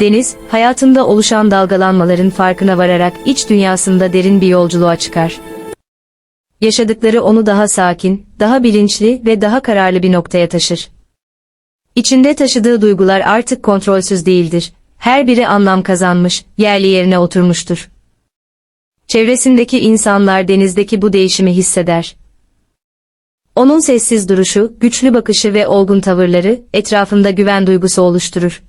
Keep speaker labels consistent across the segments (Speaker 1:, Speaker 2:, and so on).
Speaker 1: Deniz, hayatında oluşan dalgalanmaların farkına vararak iç dünyasında derin bir yolculuğa çıkar. Yaşadıkları onu daha sakin, daha bilinçli ve daha kararlı bir noktaya taşır. İçinde taşıdığı duygular artık kontrolsüz değildir. Her biri anlam kazanmış, yerli yerine oturmuştur. Çevresindeki insanlar denizdeki bu değişimi hisseder. Onun sessiz duruşu, güçlü bakışı ve olgun tavırları etrafında güven duygusu oluşturur.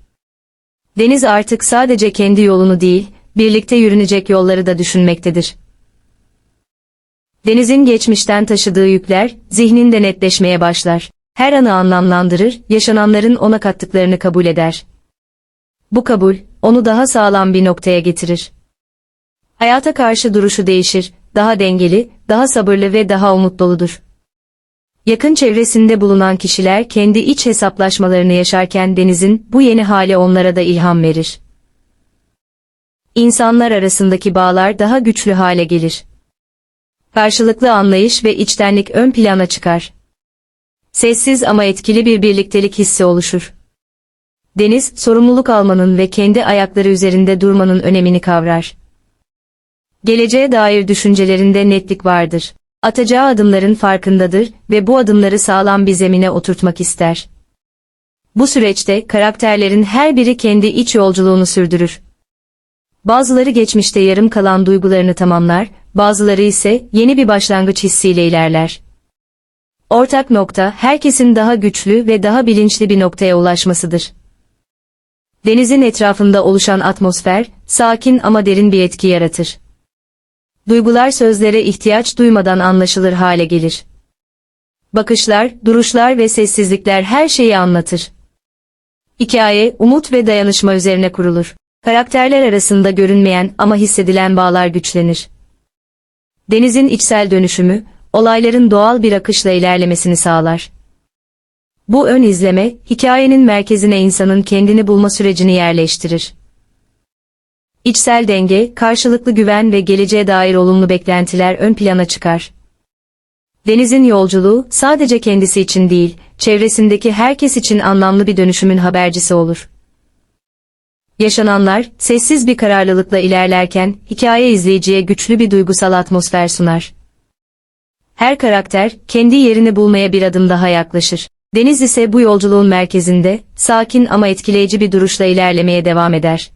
Speaker 1: Deniz artık sadece kendi yolunu değil, birlikte yürünecek yolları da düşünmektedir. Denizin geçmişten taşıdığı yükler, zihninde netleşmeye başlar. Her anı anlamlandırır, yaşananların ona kattıklarını kabul eder. Bu kabul, onu daha sağlam bir noktaya getirir. Hayata karşı duruşu değişir, daha dengeli, daha sabırlı ve daha umut doludur. Yakın çevresinde bulunan kişiler kendi iç hesaplaşmalarını yaşarken Deniz'in bu yeni hali onlara da ilham verir. İnsanlar arasındaki bağlar daha güçlü hale gelir. Karşılıklı anlayış ve içtenlik ön plana çıkar. Sessiz ama etkili bir birliktelik hissi oluşur. Deniz, sorumluluk almanın ve kendi ayakları üzerinde durmanın önemini kavrar. Geleceğe dair düşüncelerinde netlik vardır. Atacağı adımların farkındadır ve bu adımları sağlam bir zemine oturtmak ister. Bu süreçte karakterlerin her biri kendi iç yolculuğunu sürdürür. Bazıları geçmişte yarım kalan duygularını tamamlar, bazıları ise yeni bir başlangıç hissiyle ilerler. Ortak nokta herkesin daha güçlü ve daha bilinçli bir noktaya ulaşmasıdır. Denizin etrafında oluşan atmosfer, sakin ama derin bir etki yaratır. Duygular sözlere ihtiyaç duymadan anlaşılır hale gelir. Bakışlar, duruşlar ve sessizlikler her şeyi anlatır. Hikaye, umut ve dayanışma üzerine kurulur. Karakterler arasında görünmeyen ama hissedilen bağlar güçlenir. Denizin içsel dönüşümü, olayların doğal bir akışla ilerlemesini sağlar. Bu ön izleme, hikayenin merkezine insanın kendini bulma sürecini yerleştirir. İçsel denge, karşılıklı güven ve geleceğe dair olumlu beklentiler ön plana çıkar. Deniz'in yolculuğu sadece kendisi için değil, çevresindeki herkes için anlamlı bir dönüşümün habercisi olur. Yaşananlar, sessiz bir kararlılıkla ilerlerken, hikaye izleyiciye güçlü bir duygusal atmosfer sunar. Her karakter, kendi yerini bulmaya bir adım daha yaklaşır. Deniz ise bu yolculuğun merkezinde, sakin ama etkileyici bir duruşla ilerlemeye devam eder.